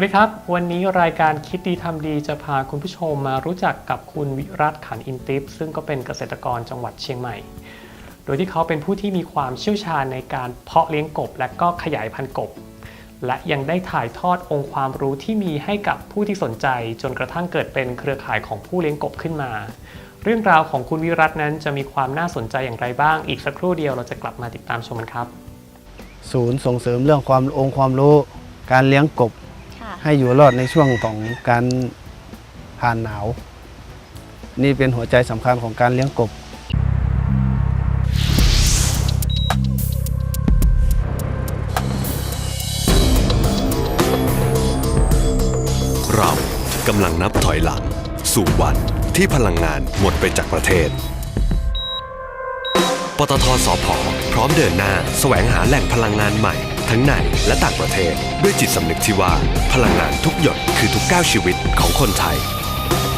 วัสดีครับ วันนี้รายการคิดดีทำดีจะพาคุณผู้ชมมารู้จักกับคุณวิรัตขันอินติปซึ่งก็เป็นเกษตรกรจังหวัดเชียงใหม่ โดยที่เขาเป็นผู้ที่มีความเชี่ยวชาญในการเพาะเลี้ยงกบ และก็ขยายพันธุ์กบ และยังได้ถ่ายทอดองค์ความรู้ที่มีให้กับผู้ที่สนใจ จนกระทั่งเกิดเป็นเครือข่ายของผู้เลี้ยงกบขึ้นมา เรื่องราวของคุณวิรัตนั้นจะมีความน่าสนใจอย่างไรบ้าง อีกสักครู่เดียวเราจะกลับมาติดตามชมกันครับ ศูนย์ส่งเสริมเรื่องความองค์ความรู้ การเลี้ยงกบ ให้อยู่รอดในช่วงของการผ่านหนาว นี่เป็นหัวใจสำคัญของการเลี้ยงกบเรากำลังนับถอยหลัง สู่วันที่พลังงานหมดไปจากประเทศ ปตทสพพร้อมเดินหน้า แสวงหาแหล่งพลังงานใหม่ ทั้งในและต่างประเทศ ด้วยจิตสำนึกที่ว่า พลังงานทุกหยดคือทุกก้าวชีวิตของคนไทย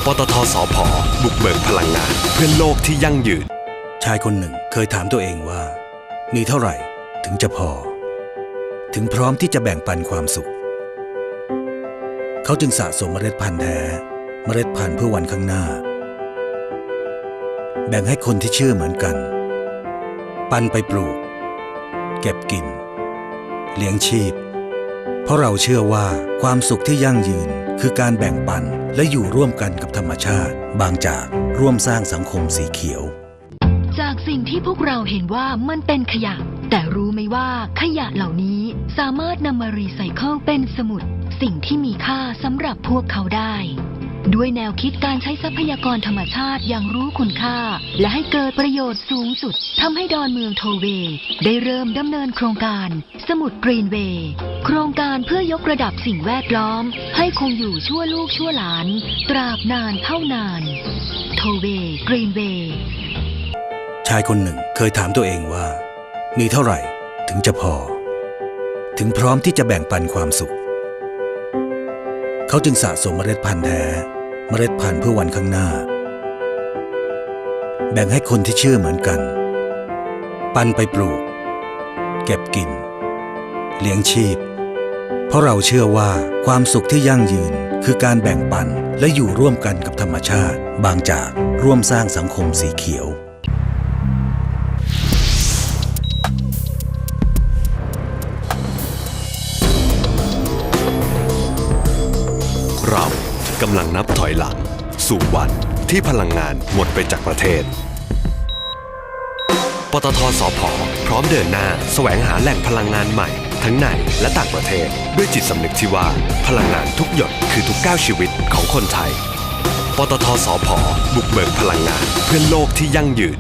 ปตทสพบุกเบิกพลังงานเพื่อโลกที่ยั่งยืน ชายคนหนึ่งเคยถามตัวเองว่า มีเท่าไหร่ถึงจะพอ ถึงพร้อมที่จะแบ่งปันความสุข เขาจึงสะสมเมล็ดพันธุ์แท้เมล็ดพันธุ์เพื่อวันข้างหน้า แบ่งให้คนที่เชื่อเหมือนกัน ปันไปปลูก เก็บกิน เลี้ยงชีพ เพราะเราเชื่อว่าความสุขที่ยั่งยืนคือการแบ่งปันและอยู่ร่วมกันกับธรรมชาติ บางจากร่วมสร้างสังคมสีเขียว จากสิ่งที่พวกเราเห็นว่ามันเป็นขยะ แต่รู้ไหมว่าขยะเหล่านี้สามารถนำมารีไซเคิลเป็นสมุด สิ่งที่มีค่าสำหรับพวกเขาได้ ด้วยแนวคิดการใช้ทรัพยากรธรรมชาติอย่างรู้คุณค่า และให้เกิดประโยชน์สูงสุดทำให้ดอนเมืองโทเวย์ได้เริ่มดำเนินโครงการ สมุดกรีนเวย์โครงการเพื่อยกระดับสิ่งแวดล้อม ให้คงอยู่ชั่วลูกชั่วหลาน ตราบนานเท่านาน โทเวย์กรีนเวย์ชายคนหนึ่งเคยถามตัวเองว่า มีเท่าไหร่ถึงจะพอ ถึงพร้อมที่จะแบ่งปันความสุข เขาจึงสะสมเมล็ดพันธุ์แท้ เมล็ดพันธุ์เพื่อวันข้างหน้า แบ่งให้คนที่เชื่อเหมือนกัน ปันไปปลูก เก็บกิน เลี้ยงชีพ เพราะเราเชื่อว่าความสุขที่ยั่งยืนคือการแบ่งปันและอยู่ร่วมกันกับธรรมชาติ บางจากร่วมสร้างสังคมสีเขียว กำลังนับถอยหลัง สู่วันที่พลังงานหมดไปจากประเทศ ปตทสพพร้อมเดินหน้าแสวงหาแหล่งพลังงานใหม่ ทั้งในและต่างประเทศ ด้วยจิตสำนึกที่ว่าพลังงานทุกหยดคือทุกก้าวชีวิตของคนไทย ปตทสพบุกเบิกพลังงานเพื่อโลกที่ยั่งยืน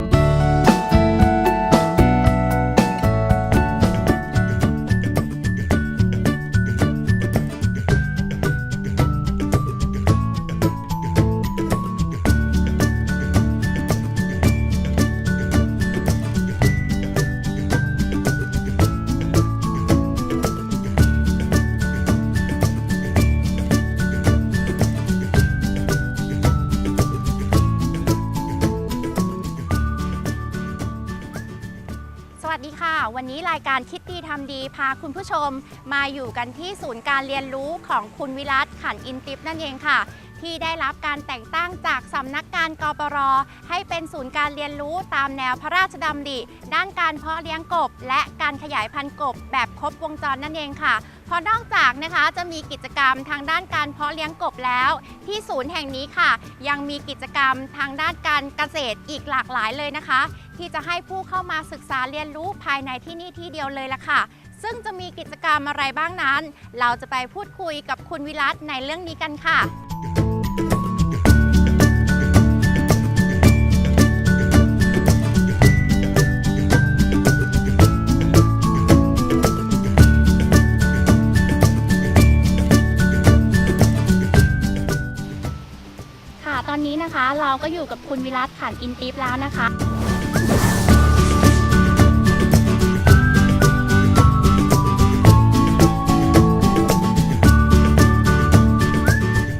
การคิดดีทำดีพาคุณผู้ชมมาอยู่กันที่ศูนย์การเรียนรู้ของคุณวิรัตขันอินทิปนั่นเองค่ะ ที่ได้รับการแต่งตั้งจากสำนักการกปรให้เป็นศูนย์การเรียนรู้ตามแนวพระราชดำริด้านการเพาะเลี้ยงกบ และการขยายพันธุ์กบแบบครบวงจรนั่นเองค่ะ ราะนอกจากนะคะจะมีกิจกรรมทางด้านการเพาะเลี้ยงกบแล้ว ที่ศูนย์แห่งนี้ค่ะ ยังมีกิจกรรมทางด้านการเกษตรอีกหลากหลายเลยนะคะ ที่จะให้ผู้เข้ามาศึกษาเรียนรู้ภายในที่นี่ที่เดียวเลยละค่ะ ซึ่งจะมีกิจกรรมอะไรบ้างนั้น เราจะไปพูดคุยกับคุณวิรัตในเรื่องนี้กันค่ะ เราก็อยู่กับคุณวิรัตขันอินทิพย์แล้วนะคะ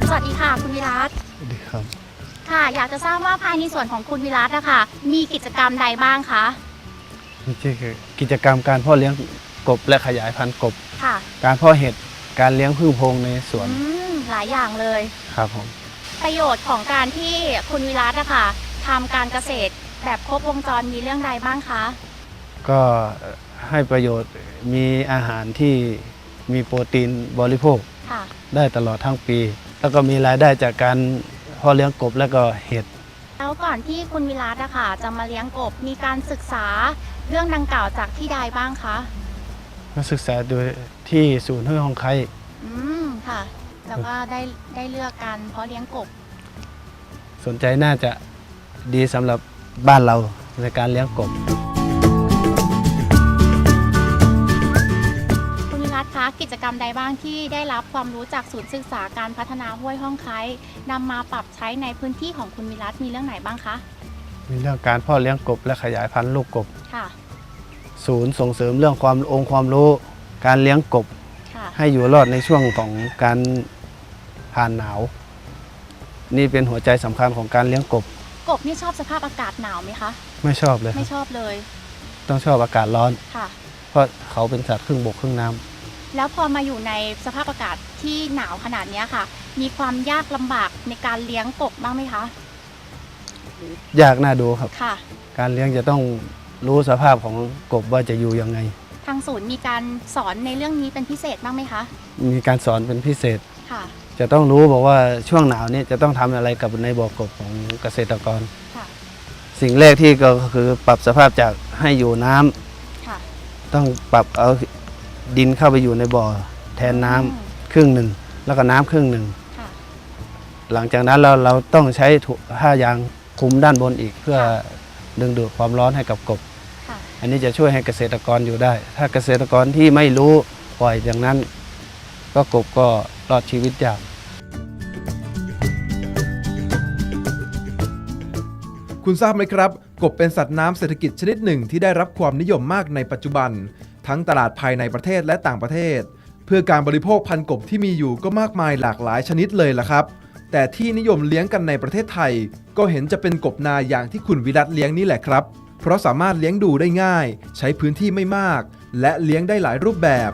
สวัสดีค่ะคุณวิรัตสวัสดีครับ ค่ะอยากจะทราบว่าภายในส่วนของคุณวิรัตนะคะมีกิจกรรมใดบ้างคะนี่คือกิจกรรมการเพาะเลี้ยงกบและขยายพันธุ์กบ ค่ะการเพาะเห็ดการเลี้ยงพึ่งโพรงในสวนอืมหลายอย่างเลย ครับผม ประโยชน์ของการที่คุณวิรัตนะคะทำการเกษตรแบบครบวงจรมีเรื่องใดบ้างคะ ก็ให้ประโยชน์มีอาหารที่มีโปรตีนบริโภคค่ะ ได้ตลอดทั้งปี แล้วก็มีรายได้จากการเพาะเลี้ยงกบแล้วก็เห็ด แล้วก่อนที่คุณวิรัตนะคะจะมาเลี้ยงกบมีการศึกษาเรื่องดังกล่าวจากที่ใดบ้างคะ มาศึกษาโดยที่ศูนย์ห้วยหองไคอืมค่ะ แล้วก็ได้ได้เลือกการเพาะเลี้ยงกบ สนใจน่าจะดีสำหรับบ้านเราในการเลี้ยงกบ คุณวิรัตคะกิจกรรมใดบ้างที่ได้รับความรู้จากศูนย์ศึกษาการพัฒนาห้วยห้องไคร้นำมาปรับใช้ในพื้นที่ของคุณวิรัตมีเรื่องไหนบ้างคะ มีเรื่องการเพาะเลี้ยงกบและขยายพันธุ์ลูกกบ ค่ะ ศูนย์ส่งเสริมเรื่องความองค์ความรู้ การเลี้ยงกบ ค่ะ ให้อยู่รอดในช่วงของการ ผ่านหนาว นี่เป็นหัวใจสำคัญของการเลี้ยงกบ กบนี่ชอบสภาพอากาศหนาวไหมคะ ไม่ชอบเลยไม่ชอบเลยต้องชอบอากาศร้อน ค่ะ เพราะเขาเป็นสัตว์ครึ่งบกครึ่งน้ำแล้วพอมาอยู่ในสภาพอากาศที่หนาวขนาดเนี้ยค่ะ มีความยากลำบากในการเลี้ยงกบบ้างไหมคะ ยากน่าดูครับ ค่ะ การเลี้ยงจะต้องรู้สภาพของกบว่าจะอยู่ยังไง ทางศูนย์มีการสอนในเรื่องนี้เป็นพิเศษบ้างไหมคะ มีการสอนเป็นพิเศษ ค่ะ จะต้องรู้บอกว่าช่วงหนาวนี่จะต้องทำอะไรกับในบ่อกบของเกษตรกร ค่ะ สิ่งแรกที่ก็คือปรับสภาพจากให้อยู่น้ำค่ะ ต้องปรับเอาดินเข้าไปอยู่ในบ่อแทนน้ำอืมครึ่งหนึ่ง แล้วก็น้ำครึ่งหนึ่ง ค่ะ หลังจากนั้นเราเราต้องใช้ถุผ้ายางคลุมด้านบนอีกเพื่อดึงดูดความร้อนให้กับกบค่ะอันนี้จะช่วยให้เกษตรกรอยู่ได้ ถ้าเกษตรกรที่ไม่รู้ปล่อยอย่างนั้น ก็กบก็รอดชีวิตอย่ากคุณทราบไหมครับ กบเป็นสัตว์น้ำเศรษฐกิจชนิดหนึ่งที่ได้รับความนิยมมากในปัจจุบัน ทั้งตลาดภายในประเทศและต่างประเทศ เพื่อการบริโภคพันกบที่มีอยู่ก็มากมายหลากหลายชนิดเลยล่ะครับ แต่ที่นิยมเลี้ยงกันในประเทศไทย ก็เห็นจะเป็นกบนาอย่างที่คุณวิรัตเลี้ยงนี่แหละครับ เพราะสามารถเลี้ยงดูได้ง่าย ใช้พื้นที่ไม่มาก และเลี้ยงได้หลายรูปแบบ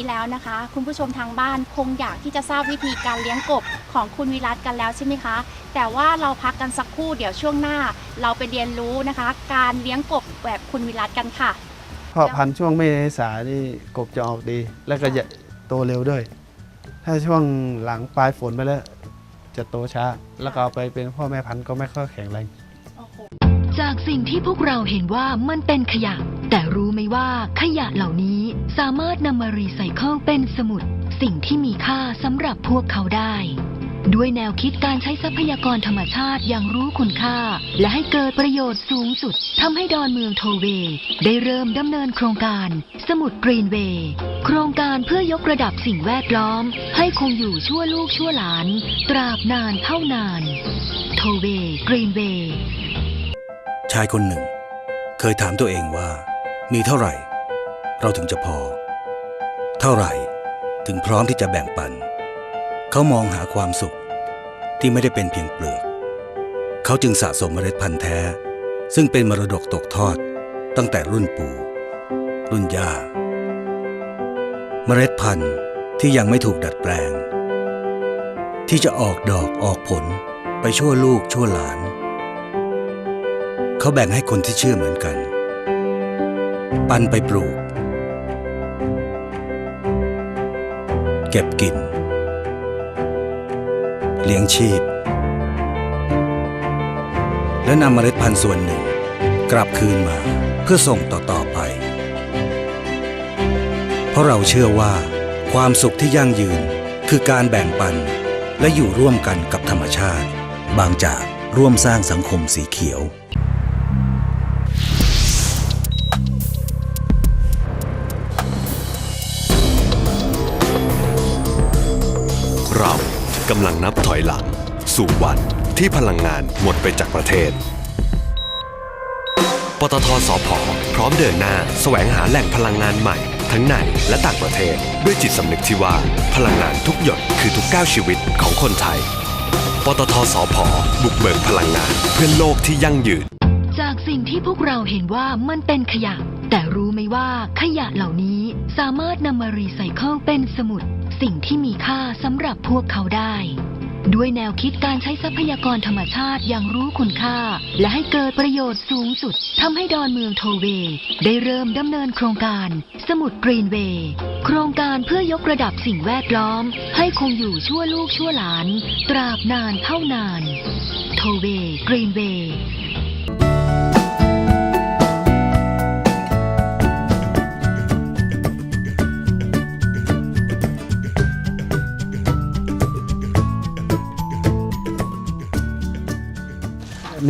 นี้แล้วนะคะ คุณผู้ชมทางบ้านคงอยากที่จะทราบวิธีการเลี้ยงกบของคุณวิรัตกันแล้วใช่ไหมคะ แต่ว่าเราพักกันสักครู่เดี๋ยวช่วงหน้า เราไปเรียนรู้นะคะ การเลี้ยงกบแบบคุณวิรัตกันค่ะเพราะพันธุ์ช่วงไม่เมษานี่กบจะออกดี แล้วก็จะโตเร็วด้วย ถ้าช่วงหลังปลายฝนไปแล้ว จะโตช้า แล้วก็เอาไปเป็นพ่อแม่พันธุ์ก็ไม่ค่อยแข็งแรง จากสิ่งที่พวกเราเห็นว่ามันเป็นขยะ แต่รู้ไหมว่าขยะเหล่านี้สามารถนำมารีไซเคิลเป็นสมุด สิ่งที่มีค่าสำหรับพวกเขาได้ ด้วยแนวคิดการใช้ทรัพยากรธรรมชาติอย่างรู้คุณค่า และให้เกิดประโยชน์สูงสุดทำให้ดอนเมืองโทเวได้เริ่มดำเนินโครงการ สมุดกรีนเวย์โครงการเพื่อยกระดับสิ่งแวดล้อม ให้คงอยู่ชั่วลูกชั่วหลาน ตราบนานเท่านาน โทเวกรีนเวย์ชายคนหนึ่ง เคยถามตัวเองว่า มีเท่าไหร่ เราถึงจะพอ เท่าไหร่ถึงพร้อมที่จะแบ่งปัน เขามองหาความสุขที่ไม่ได้เป็นเพียงเปลือก เขาจึงสะสมเมล็ดพันธุ์แท้ ซึ่งเป็นมรดกตกทอดตั้งแต่รุ่นปู่ รุ่นย่า เมล็ดพันธุ์ที่ยังไม่ถูกดัดแปลง ที่จะออกดอกออกผลไปชั่วลูกชั่วหลาน เขาแบ่งให้คนที่เชื่อเหมือนกัน ปันไปปลูก เก็บกิน เลี้ยงชีพ และนำเมล็ดพันธุ์ส่วนหนึ่ง กลับคืนมาเพื่อส่งต่อๆไป เพราะเราเชื่อว่า ความสุขที่ยั่งยืนคือการแบ่งปันและอยู่ร่วมกันกับธรรมชาติ บางจากร่วมสร้างสังคมสีเขียว กำลังนับถอยหลัง สู่วันที่พลังงานหมดไปจากประเทศ ปตทสพพร้อมเดินหน้าแสวงหาแหล่งพลังงานใหม่ ทั้งในและต่างประเทศ ด้วยจิตสำนึกที่ว่า พลังงานทุกหยดคือทุกก้าวชีวิตของคนไทย ปตทสพบุกเบิกพลังงานเพื่อโลกที่ยั่งยืน จากสิ่งที่พวกเราเห็นว่ามันเป็นขยะ แต่รู้ไหมว่าขยะเหล่านี้สามารถนำมารีไซเคิลเป็นสมุด สิ่งที่มีค่าสำหรับพวกเขาได้ ด้วยแนวคิดการใช้ทรัพยากรธรรมชาติอย่างรู้คุณค่า และให้เกิดประโยชน์สูงสุดทำให้ดอนเมืองโทเวได้เริ่มดำเนินโครงการ สมุดกรีนเวย์โครงการเพื่อยกระดับสิ่งแวดล้อม ให้คงอยู่ชั่วลูกชั่วหลาน ตราบนานเท่านาน โทเวกรีนเวย์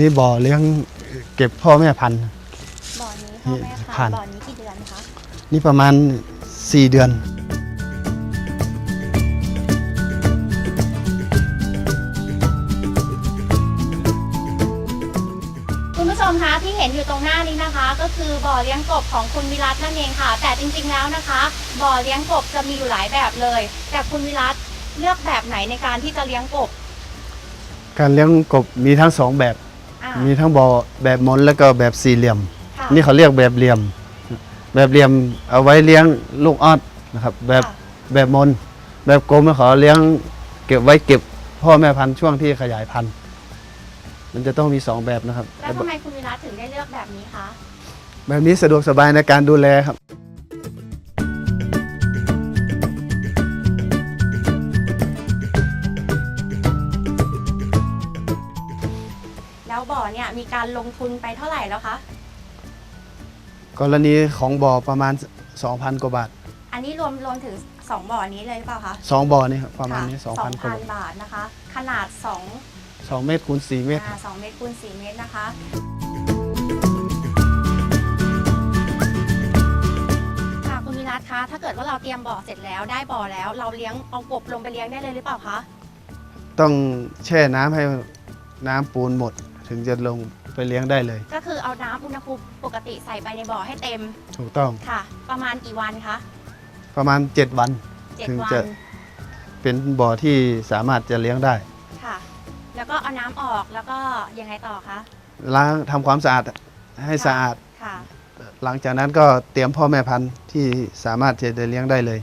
นี่บ่อเลี้ยงเก็บพ่อแม่พันธุ์ บ่อนี้พ่อแม่ผ่าพันนธุ์ บ่อนี้กี่เดือนคะ นี่ประมาณ 4 เดือน คุณผู้ชมคะที่เห็นอยู่ตรงหน้านี้นะคะ ก็คือบ่อเลี้ยงกบของคุณวิรัตนั่นเองค่ะ แต่จริงๆแล้วนะคะ บ่อเลี้ยงกบจะมีอยู่หลายแบบเลย แต่คุณวิรัตเลือกแบบไหนในการที่จะเลี้ยงกบ การเลี้ยงกบมีทั้งสองแบบอ่า มีทั้งบ่อแบบมนแล้วก็แบบสี่เหลี่ยมค่ะนี่เขาเรียกแบบเหลี่ยม แบบเหลี่ยมเอาไว้เลี้ยงลูกออดนะครับ แบบค่ะแบบมน แบบกลมเขาเลี้ยงเก็บไว้เก็บพ่อแม่พันธุ์ช่วงที่ขยายพันธุ์ มันจะต้องมีสองแบบนะครับ แล้วทำไมคุณวิรัตถึงได้เลือกแบบนี้คะ แบบนี้สะดวกสบายในการดูแลครับ มีการลงทุนไปเท่าไหร่แล้วคะ กรณีของบ่อประมาณ 2,000 กว่าบาท อันนี้รวมรวมถึง 2 บ่อนี้เลยหรือเปล่าคะสองบ่อนี่ครับประมาณนี้ ค่ะ2,000 กว่าบาท2,000บาทนะคะ ขนาด2 2เมตรคูณ4เมตรอ่า2เมตรคูณ4เมตรนะคะ ค่ะคุณวิรัตคะ ถ้าเกิดว่าเราเตรียมบ่อเสร็จแล้วได้บ่อแล้ว เราเลี้ยงเอากบลงไปเลี้ยงได้เลยหรือเปล่าคะ ต้องแช่น้ำให้น้ำปูนหมด ถึงจะลงไปเลี้ยงได้เลย ก็คือเอาน้ำอุณหภูมิปกติใส่ไปในบ่อให้เต็มถูกต้องค่ะ ประมาณกี่วันคะประมาณ 7 วัน เจ็ดถึงวัจะนเป็นบ่อที่สามารถจะเลี้ยงได้ ค่ะ แล้วก็เอาน้ำออกแล้วก็ยังไงต่อคะล้างทำความสะอาดให้สะอาด ค่ะ หลังจากนั้นก็เตรียมพ่อแม่พันธุ์ที่สามารถจะได้เลี้ยงได้เลย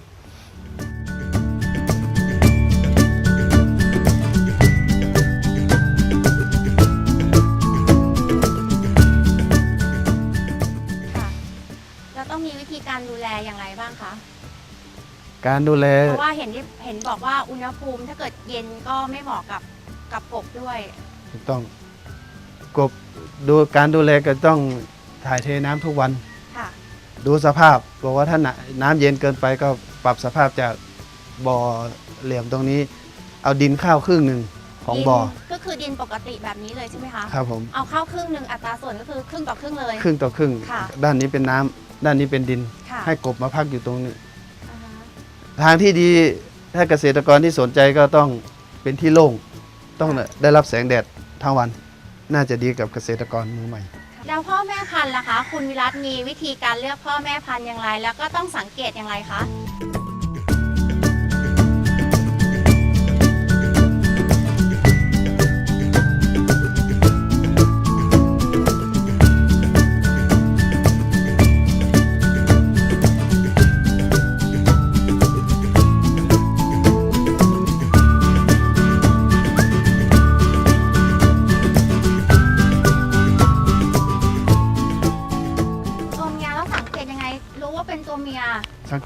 การดูแล เพราะว่าเห็นที่เห็นบอกว่าอุณหภูมิถ้าเกิดเย็นก็ไม่เหมาะกับกับกบด้วยถูกต้องกบดูการดูแลก็ต้องถ่ายเทน้ำทุกวัน ค่ะดูสภาพบอกว่าถ้าน้ำน้ำเย็นเกินไปก็ปรับสภาพจากบ่อเหลี่ยมตรงนี้ เอาดินข้าวครึ่งหนึ่งของบ่อดินก็คือดินปกติแบบนี้เลยใช่ไหมคะ ครับผม เอาเข้าครึ่งหนึ่งอัตราส่วนก็คือครึ่งต่อครึ่งเลย ครึ่งต่อครึ่ง ค่ะ ด้านนี้เป็นน้ำด้านนี้เป็นดิน ค่ะให้กบมาพักอยู่ตรงนี้อ่าฮะ ทางที่ดีถ้าเกษตรกรที่สนใจก็ต้องเป็นที่โล่งต้องได้รับแสงแดดทั้งวัน น่าจะดีกับเกษตรกรมือใหม่ แล้วพ่อแม่พันธุ์ล่ะคะ คุณวิรัตมีวิธีการเลือกพ่อแม่พันธุ์อย่างไร แล้วก็ต้องสังเกตอย่างไรคะ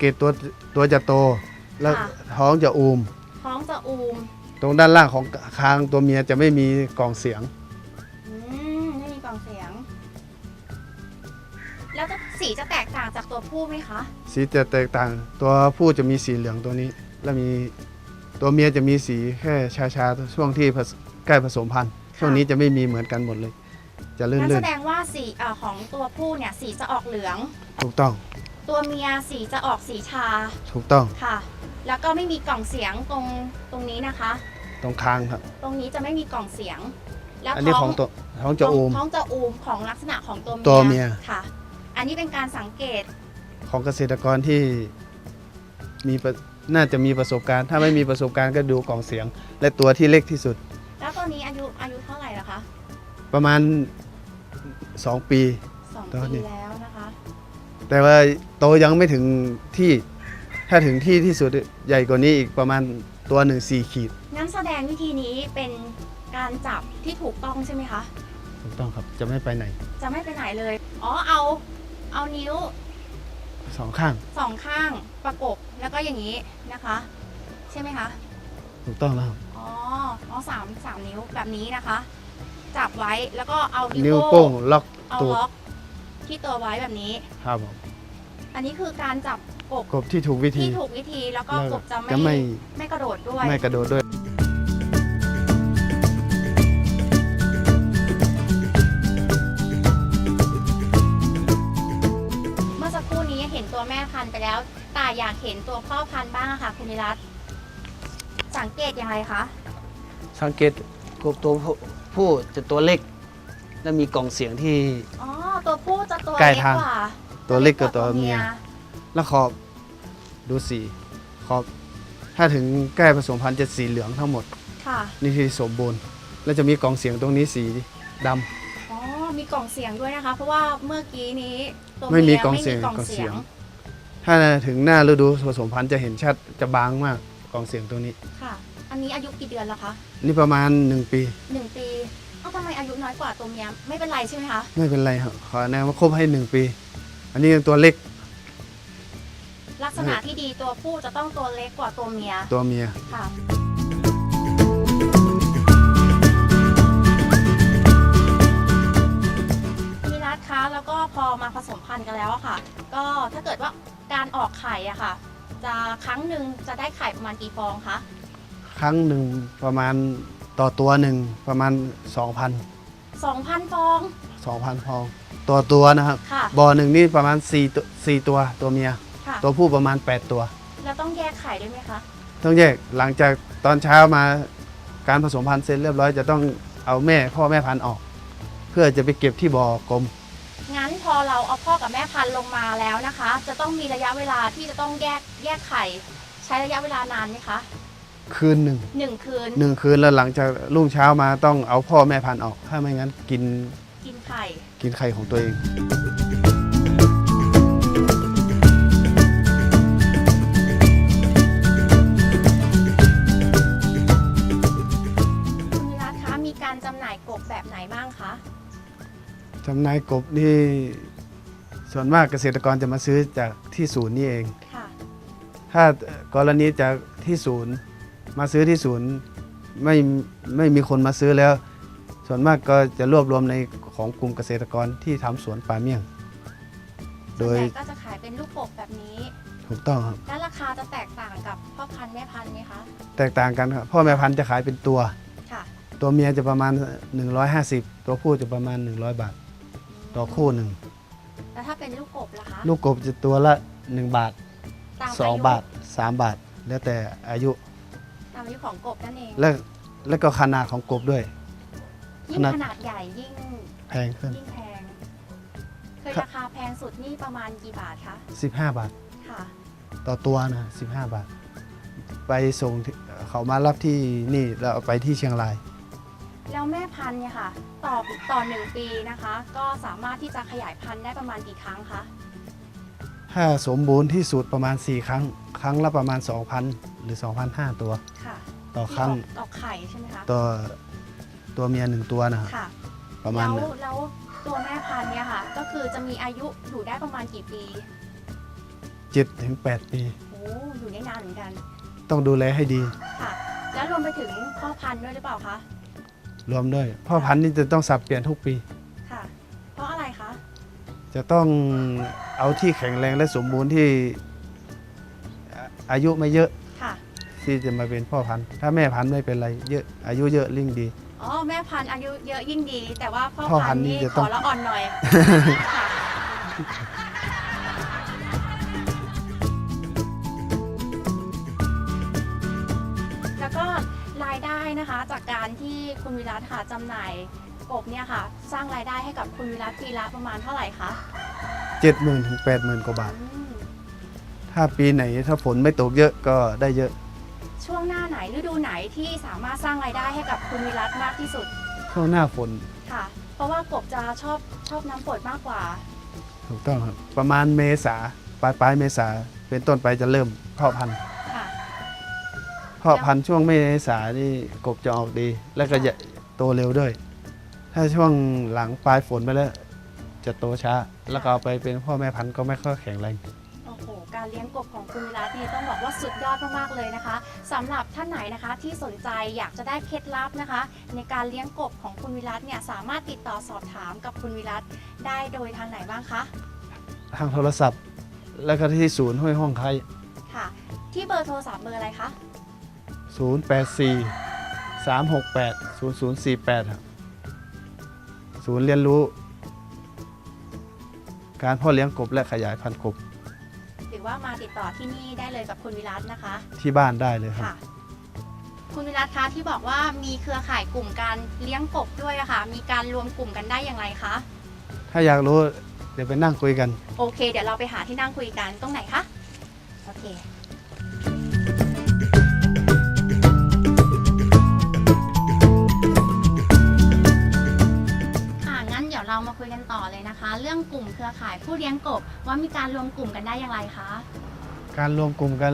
เกตตัวตัวจะโต แล้วค่ะ ท้องจะอูม ท้องจะอูมตรงด้านล่างของคางตัวเมียจะไม่มีกล่องเสียง อืมไม่มีกล่องเสียง แล้วจะสีจะแตกต่างจากตัวผู้ไหมคะ สีจะแตกต่าง ตัวผู้จะมีสีเหลืองตัวนี้ แล้วมีตัวเมียจะมีสีแค่ชาๆช่วงที่ผสใกล้ผสมพันธุ์ช่วงนี้จะไม่มีเหมือนกันหมดเลย จะลื่นั่นแสนดงว่าสีเอ่อของตัวผู้เนี่ยสีจะออกเหลือง ๆถูกต้อง ตัวเมียสีจะออกสีชาถูกต้องค่ะ แล้วก็ไม่มีกล่องเสียงตรงตรงนี้นะคะ ตรงคางครับ ตรงนี้จะไม่มีกล่องเสียง แล้วอันนี้ของตัวท้องจะอูม ท้องจะอูมของลักษณะของตัวเมียตัวเมีย ค่ะ อันนี้เป็นการสังเกตของเกษตรกรที่มีประน่าจะมีประสบการณ์ ถ้าไม่มีประสบการณ์ก็ดูกล่องเสียง และตัวที่เล็กที่สุด แล้วตัวนี้อายุอายุเท่าไหร่ละคะประมาณ 2 ปี สองตัวนี้ ปีแล้วนะคะ แต่ว่าโตยังไม่ถึงที่ ถ้าถึงที่ที่สุดใหญ่กว่านี้อีกประมาณตัวหนึ่งสี่ขีด งั้นแสดงวิธีนี้เป็นการจับที่ถูกต้องใช่ไหมคะ ถูกต้องครับ จะไม่ไปไหน จะไม่ไปไหนเลย อ๋อ เอา เอานิ้วสองข้างสองข้างประกบแล้วก็อย่างนี้นะคะ ใช่ไหมคะ ถูกต้องแล้วครับอ๋อ อ๋อสามสามนิ้วแบบนี้นะคะ จับไว้แล้วก็เอานิ้นิ้วโป้งล็อกเอาตัวล็อก ที่ตัวไว้แบบนี้ ครับผมอันนี้คือการจับกบกบที่ถูกวิธีที่ถูกวิธีแล้วก็แล้วกบจะจะไม่ไม่ไม่กระโดดด้วย ไม่กระโดดด้วย เมื่อสักครู่นี้เห็นตัวแม่พันธุ์ไปแล้ว แต่อยากเห็นตัวพ่อพันธุ์บ้างอะค่ะ คุณนิรัตน์สังเกตยังไงคะ สังเกตกบตัวผู้ผู้จะตัวเล็ก และมีกล่องเสียงที่อ๋อ ตัวผู้จะตัวใกล้เล็กทาง กว่าตัวเล็กกว่าตัวเมีย แล้วขอบดูสีขอบ ถ้าถึงใกล้ผสมพันธุ์จะสีเหลืองทั้งหมด ค่ะ นี่ที่สมบูรณ์ แล้วจะมีกล่องเสียงตรงนี้สีดำ อ๋อ มีกล่องเสียงด้วยนะคะ เพราะว่าเมื่อกี้นี้ตัวไม่มีเยกล่องเสียงไม่มีกล่องกล่องเสีเสียยงงถ้าถึงหน้าฤดูผสมพันธุ์จะเห็นชัดจะบางมากกล่องเสียงตรงนี้ ค่ะ อันนี้อายุกี่เดือนแล้วคะนี่ประมาณ 1 ปี หนึ่งปีเอ้า ทำไมอายุน้อยกว่าตัวเมียไม่เป็นไรใช่ไหมคะไม่เป็นไรครับขอแนะว่าครบให้1ปี อันนี้ยังตัวเล็กลักษณะที่ดีตัวผู้จะต้องตัวเล็กกว่าตัวเมียตัวเมีย ค่ะ มีรัดคะแล้วก็พอมาผสมพันธุ์กันแล้วอะค่ะ ก็ถ้าเกิดว่าการออกไข่อะค่ะ จะครั้งหนึ่งจะได้ไข่ประมาณกี่ฟองคะครั้งหนึ่งประมาณ ต่อตัวหนึ่งประมาณ 2,000 2,000 ฟอง 2,000พองตัวตัวนะครับค่ะ บ่อหนึ่งนี่ประมาณ4ตัว4ตัวตัวเมีย ค่ะ ตัวผู้ประมาณ 8 ตัว แล้วต้องแยกไข่ด้วยไหมคะ ต้องแยกหลังจากตอนเช้ามาการผสมพันธุ์เสร็จเรียบร้อยจะต้องเอาแม่พ่อแม่พันธุ์ออก เพื่อจะไปเก็บที่บ่อกลม งั้นพอเราเอาพ่อกับแม่พันธุ์ลงมาแล้วนะคะ จะต้องมีระยะเวลาที่จะต้องแยกแยกไข่ ใช้ระยะเวลานานไหมคะ คืนหนึ่งหนึ่งคืน หนึ่งคืนแล้วหลังจากรุ่งเช้ามาต้องเอาพ่อแม่พันธุ์ออก ถ้าไม่งั้นกินกินไข่ กินไข่ของตัวเอง คุณวิรัตคะมีการจำหน่ายกบแบบไหนบ้างคะ จำหนายกบนี่ส่วนมากเกษตรกรจะมาซื้อจากที่ศูนย์นี่เอง ค่ะ ถ้ากรณีจากที่ศูนย์ มาซื้อที่ศูนย์ไม่ไม่มีคนมาซื้อแล้ว ส่วนมากก็จะรวบรวมในของกลุ่มเกษตรกรที่ทำสวนป่าเมี่ยง โดส่วนยใหญ่ก็จะขายเป็นลูกกบแบบนี้ ถูกต้องครับ แล้วราคาจะแตกต่างกับพ่อพันธุ์แม่พันธุ์ไหมคะ แตกต่างกันครับพ่อแม่พันธุ์จะขายเป็นตัว ค่ะ ตัวเมียจะประมาณ 150 ตัวผู้จะประมาณ 100 บาท ต่อคู่หนึ่ง แล้วถ้าเป็นลูกกบล่ะคะลูกกบจะตัวละ 1 บาทตามอายุ2 บาท 3 บาท แล้วแต่อายุ ตามอายุของกบนั่นเองและและก็ขนาดของกบด้วย ยิ่งขนาดขนาดใหญ่ยิ่งแพงขึ้น ยิ่งแพงเคยครับราคาแพงสุดนี่ประมาณกี่บาทคะ15 บาทค่ะ ต่อตัวนะ15 บาท ไปส่งที่เขามารับที่นี่แล้วเอาไปที่เชียงราย แล้วแม่พันธุ์เนี่ยค่ะ ต่อต่อหนึ่งปีนะคะ ก็สามารถที่จะขยายพันธุ์ได้ประมาณกี่ครั้งคะ ถ้าสมบูรณ์ที่สุดประมาณ 4 ครั้ง ครั้งละประมาณ 2,000 หรือ 2,500 ตัว ค่ะต่อครั้งที่ออกออกไข่ใช่ไหมคะตัวตัวเมียหนึ่งตัวนะครับค่ะประมาณแล้วแล้วตัวแม่พันธุ์เนี่ยค่ะ ก็คือจะมีอายุอยู่ได้ประมาณกี่ปี7ถึง8ปี โอ้อยู่ได้นานเหมือนกัน ต้องดูแลให้ดีค่ะ แล้วรวมไปถึงพ่อพันธุ์ด้วยหรือเปล่าคะรวมด้วย พ่อพันธุ์นี่จะต้องสับเปลี่ยนทุกปี จะต้องเอาที่แข็งแรงและสมบูรณ์ที่อ่าอายุไม่เยอะค่ะที่จะมาเป็นพ่อพันธุ์ ถ้าแม่พันธุ์ไม่เป็นไรเยอะอายุเยอะลิ่งดี อ๋อแม่พันธุ์อายุเยอะยิ่งดี แต่ว่าพ่อพ่อพัพันนธุ์ธุ์นี่นี่จะขต้ออง ละอ่อนหน่อยค่ะแล้วก็รายได้นะคะ จากการที่คุณวิรัตค่ะจำหน่าย กบเนี่ยค่ะ สร้างรายได้ให้กับคุณวิรัตปีละประมาณเท่าไหร่คะเจ็ดหมื่นถึงแปดหมื่นกว่าบาท อืมถ้าปีไหนถ้าฝนไม่ตกเยอะก็ได้เยอะ ช่วงหน้าไหนฤดูไหนที่สามารถสร้างรายได้ให้กับคุณวิรัตมากที่สุดช่วงหน้าฝนค่ะ เพราะว่ากบจะชอบชอบน้ำฝนมากกว่า ถูกต้องครับ ประมาณเมษาปลายปลายเมษาเป็นต้นไปจะเริ่มเพาะพันธุ์ค่ะ เพาะพันธุ์ช่วงเมษานี่กบจะออกดี แล้วก็จะโตเร็วด้วย ถ้าช่วงหลังปลายฝนไปแล้ว จะโตช้า แล้วก็เอาไปเป็นพ่อแม่พันธุ์ก็ไม่ค่อยแข็งแรง โอ้โห การเลี้ยงกบของคุณวิรัตนี่ต้องบอกว่าสุดยอดมากๆเลยนะคะสำหรับท่านไหนนะคะที่สนใจอยากจะได้เคล็ดลับนะคะ ในการเลี้ยงกบของคุณวิรัตเนี่ยสามารถติดต่อสอบถามกับคุณวิรัตได้โดยทางไหนบ้างคะทางโทรศัพท์ แล้วก็ที่ศูนย์ห้วยห้องไคค่ะ ที่เบอร์โทรศัพท์เบอร์อะไรคะ084 368 0048ครับ ศูนย์เรียนรู้ การเพ่อเลี้ยงกบและขยายพันธุ์กบหรือว่ามาติดต่อที่นี่ได้เลยกับคุณวิรัตนะคะ ที่บ้านได้เลยครับ ค่ะ คุณวิรัตคะที่บอกว่ามีเครือข่ายกลุ่มการเลี้ยงกบด้วยอะค่ะ มีการรวมกลุ่มกันได้อย่างไรคะ ถ้าอยากรู้เดี๋ยวไปนั่งคุยกัน โอเค เดี๋ยวเราไปหาที่นั่งคุยกันตรงไหนคะ โอเค มาคุยกันต่อเลยนะคะ เรื่องกลุ่มเครือข่ายผู้เลี้ยงกบว่ามีการรวมกลุ่มกันได้อย่างไรคะการรวมกลุ่มกัน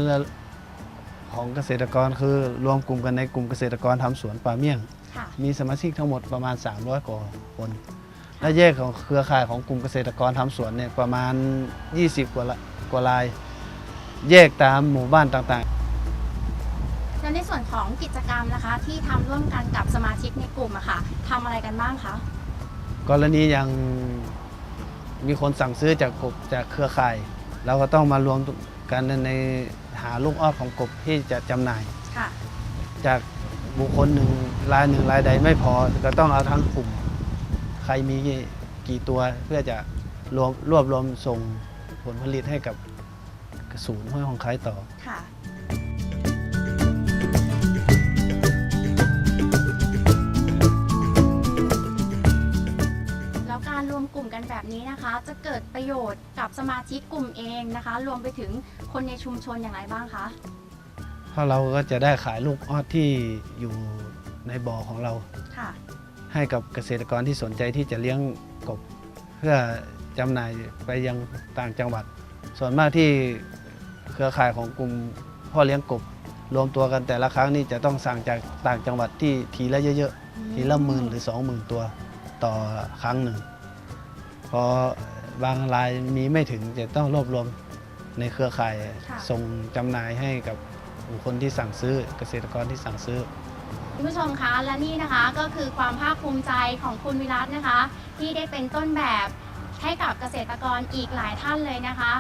ของเกษตรกรคือรวมกลุ่มกันในกลุ่มเกษตรกรทำสวนป่าเมี่ยงค่ะมีสมาชิกทั้งหมดประมาณ 300กว่าคน และแยกของเครือข่ายของกลุ่มเกษตรกรทำสวนเนี่ยประมาณ 20 กว่าละกว่าราย แยกตามหมู่บ้านต่างแล้วในส่วนของกิจกรรมนะคะที่ทำร่วมกันกับสมาชิกในกลุ่มอะค่ะทำอะไรกันบ้างคะๆ กรณีอย่างมีคนสั่งซื้อจากกบจากเครือข่าย เราก็ต้องมารวมกันในหาลูกอ้อนของกบที่จะจำหน่าย ค่ะ จากบุคคลหนึ่งรายหนึ่งรายใดไม่พอ ก็ต้องเอาทั้งกลุ่ม ใครมีกี่ตัวเพื่อจะรวมรวบรวมส่งผลผลิตให้กับศูนย์ห้วยของขายต่อ ค่ะ กลุ่มกันแบบนี้นะคะ จะเกิดประโยชน์กับสมาชิกกลุ่มเองนะคะ รวมไปถึงคนในชุมชนอย่างไรบ้างคะเพราะเราก็จะได้ขายลูกออดที่อยู่ในบ่อของเรา ค่ะ ให้กับเกษตรกรที่สนใจที่จะเลี้ยงกบ เพื่อจำหน่ายไปยังต่างจังหวัด ส่วนมากที่เครือข่ายของกลุ่มพ่อเลี้ยงกบ รวมตัวกันแต่ละครั้งนี่จะต้องสั่งจากต่างจังหวัดที่ทีละเยอะๆทีละหมื่นหรือสองหมื่นตัวต่อครั้งหนึ่ง พอบางรายมีไม่ถึงจะต้องรวบรวมในเครือข่ายค่ะส่งจำหน่ายให้กับบุคคลที่สั่งซื้อเกษตรกรที่สั่งซื้อคุณผู้ชมคะและนี่นะคะก็คือความภาคภูมิใจของคุณวิรัตนะคะ ที่ได้เป็นต้นแบบให้กับเกษตรกรอีกหลายท่านเลยนะคะ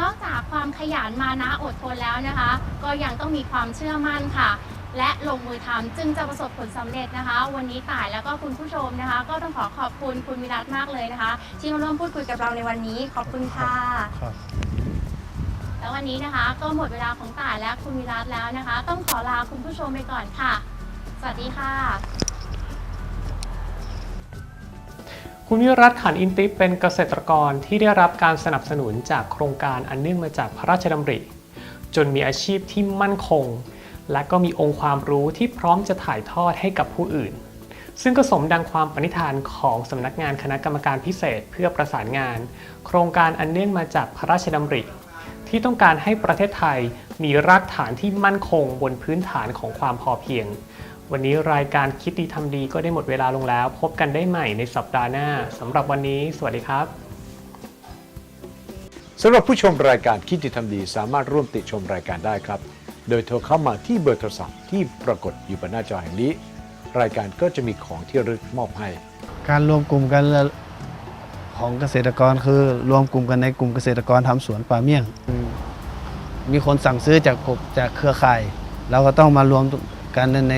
นอกจากความขยันมานะอดทนแล้วนะคะ ก็ยังต้องมีความเชื่อมั่นค่ะ และลงมือทำจึงจะประสบผลสำเร็จนะคะ วันนี้ต่ายแล้วก็คุณผู้ชมนะคะ ก็ต้องขอขอบคุณคุณวิรัตมากเลยนะคะ ที่มาร่วมพูดคุยกับเราในวันนี้ขอบคุณค่ะ ครับ แล้ววันนี้นะคะก็หมดเวลาของต่ายและคุณวิรัตแล้วนะคะ ต้องขอลาคุณผู้ชมไปก่อนค่ะ สวัสดีค่ะ คุณวิรัตขันอินติปเป็นเกษตรกรที่ได้รับการสนับสนุนจากโครงการอันเนื่องมาจากพระราชดำริ จนมีอาชีพที่มั่นคง และก็มีองค์ความรู้ที่พร้อมจะถ่ายทอดให้กับผู้อื่น ซึ่งก็สมดังความปณิธานของสำนักงานคณะกรรมการพิเศษเพื่อประสานงาน โครงการอันเนื่องมาจากพระราชดำริ ที่ต้องการให้ประเทศไทยมีรากฐานที่มั่นคงบนพื้นฐานของความพอเพียง วันนี้รายการคิดดีทำดีก็ได้หมดเวลาลงแล้ว พบกันได้ใหม่ในสัปดาห์หน้าสำหรับวันนี้ สวัสดีครับสำหรับผู้ชมรายการคิดดีทำดี สามารถร่วมติชมรายการได้ครับ โดยโทรเข้ามาที่เบอร์โทรศัพท์ที่ปรากฏอยู่บนหน้าจอแห่งนี้ รายการก็จะมีของที่ระลึกมอบให้ การรวมกลุ่มกันของเกษตรกรคือรวมกลุ่มกันในกลุ่มเกษตรกรทำสวนป่าเมี่ยง มีคนสั่งซื้อจากกบจากเครือข่าย เราก็ต้องมารวมกันใน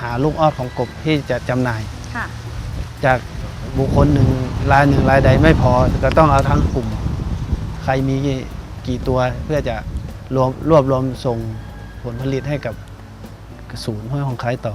หาลูกอ้อนของกบที่จะจำหน่าย ค่ะ จากบุคคลหนึ่งรายหนึ่งรายใดไม่พอ ก็ต้องเอาทั้งกลุ่ม ใครมีกี่ตัวเพื่อจะรวมรวบรวมส่ง ผลผลิตให้กับศูนย์ห้อยของขายต่อ